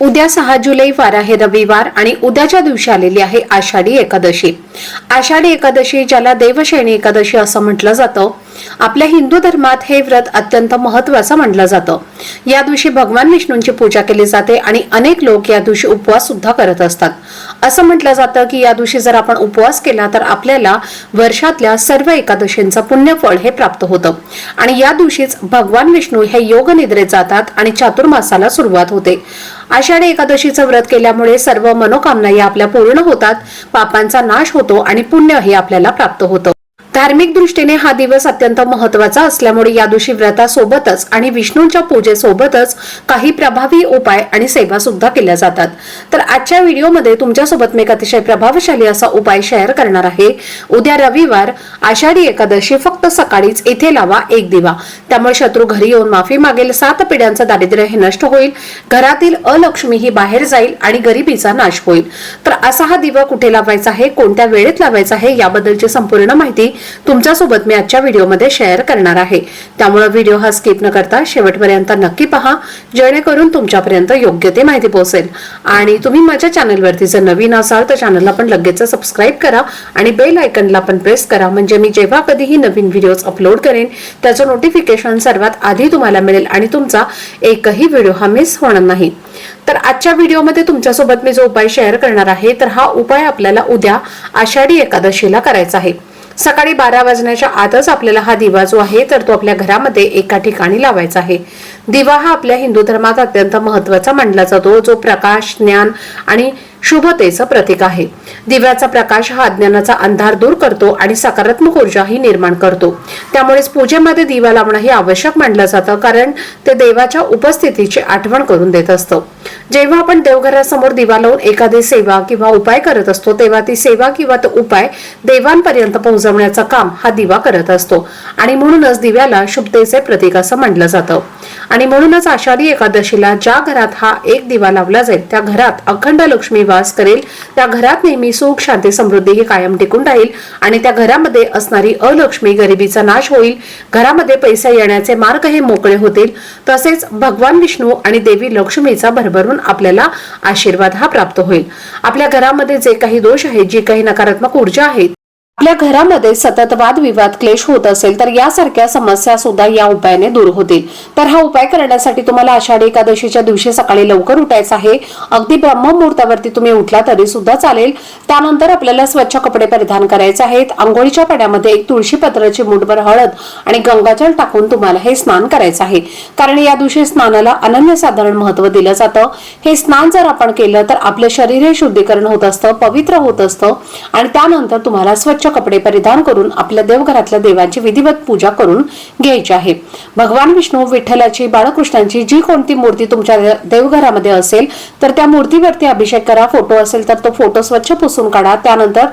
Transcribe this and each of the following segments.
उद्या सहा जुलै वार आहे रविवार आणि उद्याच्या दिवशी आलेली आहे आषाढी एकादशी. आषाढी एकादशी ज्याला देवशयनी एकादशी असं म्हटलं जातं आपल्या हिंदू धर्मात हे व्रत अत्यंत महत्वाचं मानलं जातं. या दिवशी भगवान विष्णूंची पूजा केली जाते आणि अनेक लोक या दिवशी उपवास सुद्धा करत असतात. असं म्हटलं जातं की या दिवशी जर आपण उपवास केला तर आपल्याला वर्षातल्या सर्व एकादशींचं पुण्यफळ हे प्राप्त होतं. आणि या दिवशीच भगवान विष्णू हे योग निद्रेत जातात आणि चातुर्मासाला सुरुवात होते. आषाढी एकादशीचं व्रत केल्यामुळे सर्व मनोकामना या आपल्या पूर्ण होतात पापांचा नाश होतो आणि पुण्य हे आपल्याला प्राप्त होतं. धार्मिक दृष्टीने हा दिवस अत्यंत महत्त्वाचा असल्यामुळे या दिवशी व्रतासोबतच आणि विष्णूंच्या पूजेसोबतच काही प्रभावी उपाय आणि सेवा सुद्धा केल्या जातात. तर आजच्या व्हिडिओमध्ये तुमच्यासोबत मी एक अतिशय प्रभावशाली असा उपाय शेअर करणार आहे. उद्या रविवार आषाढी एकादशी फक्त सकाळीच इथे लावा एक दिवा. त्यामुळे शत्रू घरी येऊन माफी मागेल सात पिढ्यांचं दारिद्र्य हे नष्ट होईल घरातील अलक्ष्मी ही बाहेर जाईल आणि गरिबीचा नाश होईल. तर असा हा दिवा कुठे लावायचा आहे कोणत्या वेळेत लावायचा आहे याबद्दलची संपूर्ण माहिती तुमच्यासोबत मी आजच्या व्हिडिओमध्ये शेअर करणार आहे. त्यामुळे व्हिडिओ हा स्किप न करता शेवटपर्यंत नक्की पहा जेणेकरून तुमच्यापर्यंत योग्य ते माहिती पोहोचेल. आणि तुम्ही माझ्या चॅनलवरती जर नवीन असाल तर चॅनलला पण लगेच सबस्क्राईब करा आणि बेल आयकनला पण प्रेस करा. म्हणजे मी जेव्हा कधीही नवीन व्हिडिओज अपलोड करेन त्याचं नोटिफिकेशन सर्वात आधी तुम्हाला मिळेल आणि तुमचा एकही व्हिडिओ हा मिस होणार नाही. तर आजच्या व्हिडिओमध्ये तुमच्यासोबत मी जो उपाय शेअर करणार आहे तर हा उपाय आपल्याला उद्या आषाढी एकादशीला करायचा आहे. सकाळी बारा वाजण्याच्या आतच आपल्याला हा दिवा जो आहे तर तो आपल्या घरामध्ये एका ठिकाणी लावायचा आहे. दिवा हा आपल्या हिंदू धर्मात अत्यंत महत्त्वाचा मानला जातो. जो प्रकाश ज्ञान आणि शुभतेचं प्रतीक आहे. दिव्याचा प्रकाश हा अज्ञानाचा अंधार दूर करतो आणि सकारात्मक ऊर्जाही निर्माण करतो. त्यामुळेच पूजेमध्ये दिवा लावणं हे आवश्यक मानलं जातं कारण ते देवाच्या उपस्थितीची आठवण करून देत असतं. जेव्हा आपण देवघरासमोर दिवा लावून एखादी सेवा किंवा उपाय करत असतो तेव्हा ती सेवा किंवा तो उपाय देवांपर्यंत पोहोचवण्याचं काम हा दिवा करत असतो. आणि म्हणूनच दिव्याला शुभतेचे प्रतीक असं मानलं जातं. आणि म्हणूनच आषाढी एकादशीला ज्या घरात हा एक दिवा लावला जाईल त्या घरात अखंड लक्ष्मी वास करेल. त्या घरात नेहमी सुख शांती समृद्धी ही कायम टिकून राहील आणि त्या घरामध्ये असणारी अलक्ष्मी गरिबीचा नाश होईल. घरामध्ये पैसे येण्याचे मार्ग हे मोकळे होतील. तसेच भगवान विष्णू आणि देवी लक्ष्मीचा भरभरून आपल्याला आशीर्वाद हा प्राप्त होईल. आपल्या घरामध्ये जे काही दोष आहेत जी काही नकारात्मक ऊर्जा आहे आपल्या घरामध्ये सतत वादविवाद क्लेश होत असेल तर यासारख्या समस्या सुद्धा या उपायाने दूर होतील. तर हा उपाय करण्यासाठी तुम्हाला आषाढी एकादशीच्या दिवशी सकाळी लवकर उठायचं आहे. अगदी ब्रह्ममुहूर्तावरती तुम्ही उठला तरी सुद्धा चालेल. त्यानंतर आपल्याला स्वच्छ कपडे परिधान करायचे आहेत. आंघोळीच्या पाण्यामध्ये एक तुळशी पत्राची मुठभर हळद आणि गंगाजल टाकून तुम्हाला हे स्नान करायचं आहे. कारण या दिवशी स्नानाला अनन्यसाधारण महत्त्व दिलं जातं. हे स्नान जर आपण केलं तर आपलं शरीर हे शुद्धीकरण होत असतं पवित्र होत असतं आणि त्यानंतर तुम्हाला स्वच्छ कपडे परिधान करून आपल्या देवघरातल्या देवांची विधिवत पूजा करून घ्यायची आहे. भगवान विष्णू विठ्ठलाची बाळकृष्णांची जी कोणती मूर्ती तुमच्या देवघरामध्ये असेल तर त्या मूर्तीवरती अभिषेक करा. फोटो असेल तर तो फोटो स्वच्छ पुसून काढा. त्यानंतर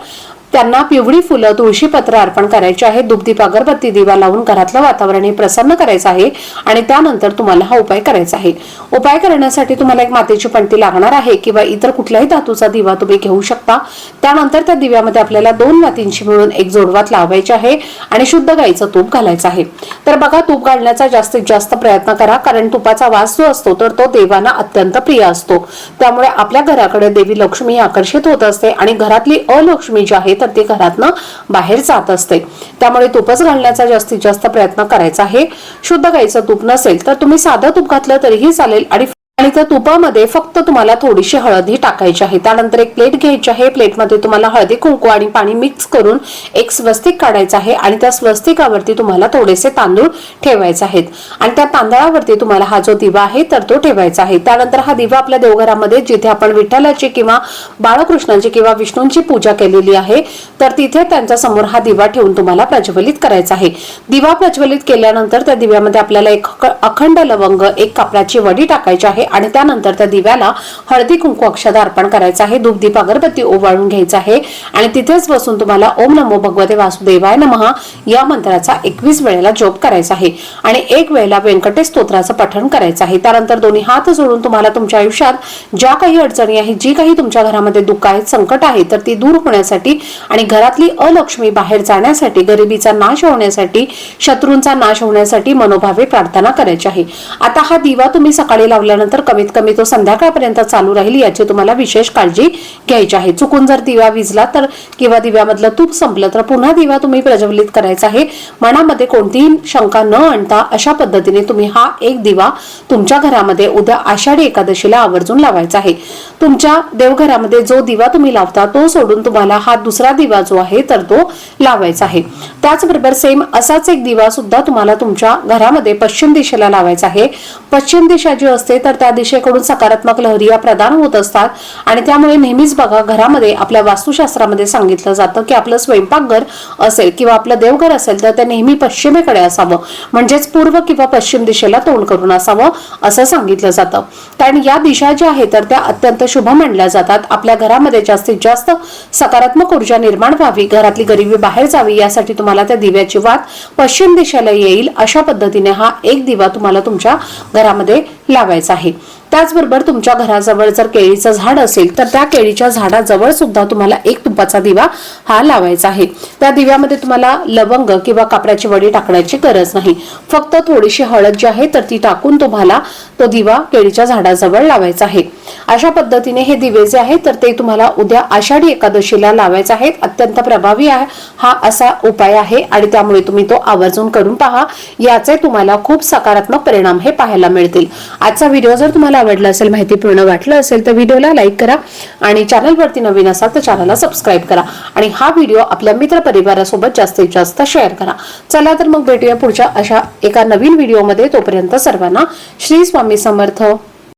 त्यांना पिवळी फुलं तुळशीपत्र अर्पण करायची आहे. दुपदीप अगरबत्ती दिवा लावून घरातलं वातावरण हे प्रसन्न करायचं आहे आणि त्यानंतर तुम्हाला हा उपाय करायचा आहे. उपाय करण्यासाठी तुम्हाला एक मातेची पणती लागणार आहे किंवा इतर कुठल्याही धातूचा दिवा तुम्ही घेऊ शकता. त्यानंतर त्या दिव्यामध्ये आपल्याला दोन मातींची मिळून एक जोडवात लावायची आहे आणि शुद्ध गाईचं तूप घालायचं आहे. तर बघा तूप घालण्याचा जास्तीत जास्त प्रयत्न करा कारण तुपाचा वास जो असतो तर तो देवांना अत्यंत प्रिय असतो. त्यामुळे आपल्या घराकडे देवी लक्ष्मी आकर्षित होत असते आणि घरातली अलक्ष्मी जी आहे तर ती घरातनं बाहेर जात असते. त्यामुळे तुपच घालण्याचा जास्तीत जास्त प्रयत्न करायचा आहे. शुद्ध गाईचं तूप नसेल तर तुम्ही साधं तूप घातलं तरीही चालेल आणि आणि त्या तुपामध्ये फक्त तुम्हाला थोडीशी हळदी टाकायची आहे. त्यानंतर एक प्लेट घ्यायची आहे. प्लेटमध्ये तुम्हाला हळदी कुंकू आणि पाणी मिक्स करून एक स्वस्तिक काढायचं आहे आणि त्या स्वस्तिकावरती तुम्हाला थोडेसे तांदूळ ठेवायचे आहेत. आणि त्या तांदळावरती तुम्हाला हा जो दिवा आहे तर तो ठेवायचा आहे. त्यानंतर हा दिवा आपल्या देवघरामध्ये जिथे आपण विठ्ठलाची किंवा बाळकृष्णाची किंवा विष्णूंची पूजा केलेली आहे तर तिथे त्यांच्यासमोर हा दिवा ठेवून तुम्हाला प्रज्वलित करायचा आहे. दिवा प्रज्वलित केल्यानंतर त्या दिव्यामध्ये आपल्याला एक अखंड लवंग एक कापडाची वडी टाकायची आहे आणि त्यानंतर त्या दिव्याला हळदी कुंकू अक्षदा अर्पण करायचं आहे. दुग्धीप अगरबत्ती ओवाळून घ्यायचं आहे. आणि तिथेच बसून तुम्हाला ओम नमो भगवते वासुदेवाय नमः या मंत्राचा एकवीस वेळेला जोप करायचा आहे. आणि एक वेळेला व्यंकटेश स्तोत्राचं पठण करायचं आहे. त्यानंतर दोन्ही हात जोडून तुम्हाला तुमच्या आयुष्यात ज्या काही अडचणी आहेत जी काही तुमच्या घरामध्ये दुःख आहेत संकट आहे तर ती दूर होण्यासाठी आणि घरातली अलक्ष्मी बाहेर जाण्यासाठी गरिबीचा नाश होण्यासाठी शत्रूंचा नाश होण्यासाठी मनोभावे प्रार्थना करायची आहे. आता हा दिवा तुम्ही सकाळी लावल्यानंतर कमीत कमी तो संध्याकाळपर्यंत चालू राहील याची तुम्हाला विशेष काळजी घ्यायची आहे. चुकून जर दिवा विजला तर किंवा दिव्यामधलं तूप संपलं तर पुन्हा दिवा तुम्ही प्रज्वलित करायचा आहे. मनामध्ये कोणतीही शंका न आणता अशा पद्धतीने तुम्ही हा एक दिवा तुमच्या घरामध्ये उद्या आषाढी एकादशीला आवर्जून लावायचा आहे. तुमच्या देवघरामध्ये जो दिवा तुम्ही लावता तो सोडून तुम्हाला हा दुसरा दिवा जो आहे तर तो लावायचा आहे. त्याचबरोबर सेम असाच एक दिवा सुद्धा तुम्हाला तुमच्या घरामध्ये पश्चिम दिशेला लावायचा आहे. पश्चिम दिशा जी असते तर त्या दिशेकडून सकारात्मक लहरिया प्रदान होत असतात. आणि त्यामुळे नेहमीच बघा घरामध्ये आपल्या वास्तुशास्त्रामध्ये सांगितलं जातं की आपलं स्वयंपाकघर असेल किंवा आपलं देवघर असेल तर ते नेहमी पश्चिमेकडे असावं. म्हणजेच पूर्व किंवा पश्चिम दिशेला तोंड करून असावं असं सांगितलं जातं. कारण या दिशा ज्या आहेत तर त्या अत्यंत शुभ मानल्या जातात. आपल्या घरामध्ये जास्तीत जास्त सकारात्मक ऊर्जा निर्माण व्हावी घरातली गरिबी बाहेर जावी यासाठी तुम्हाला त्या दिव्याची वात पश्चिम दिशेला येईल. अशा पद्धतीने हा एक दिवा तुम्हाला तुमच्या घरामध्ये लावायचा आहे. त्याचबरोबर तुमच्या घराजवळ जर केळीचं झाड असेल तर त्या केळीच्या झाडाजवळ सुद्धा तुम्हाला एक तुपाचा दिवा हा लावायचा आहे. त्या दिव्यामध्ये तुम्हाला लवंग किंवा कापडाची वडी टाकण्याची गरज नाही. फक्त थोडीशी हळद जी आहे तर ती टाकून तुम्हाला तो दिवा केळीच्या झाडाजवळ लावायचा आहे. अशा पद्धतीने हे दिवे जे आहेत तर ते तुम्हाला उद्या आषाढी एकादशीला लावायचे आहेत. अत्यंत प्रभावी आहे हा असा उपाय आहे आणि त्यामुळे तुम्ही तो आवर्जून करून पहा. याचे तुम्हाला खूप सकारात्मक परिणाम हे पाहायला मिळतील. आजचा व्हिडिओ जर तुम्हाला आवडला असेल माहितीपूर्ण वाटलं असेल तर व्हिडिओला लाईक करा आणि चॅनलवरती नवीन असाल तर चॅनलला सबस्क्राईब करा. आणि हा व्हिडिओ आपल्या मित्र परिवारासोबत जास्तीत जास्त शेअर करा. चला तर मग भेटूया पुढच्या अशा एका नवीन व्हिडिओमध्ये तोपर्यंत सर्वांना श्री स्वामी समर्थ.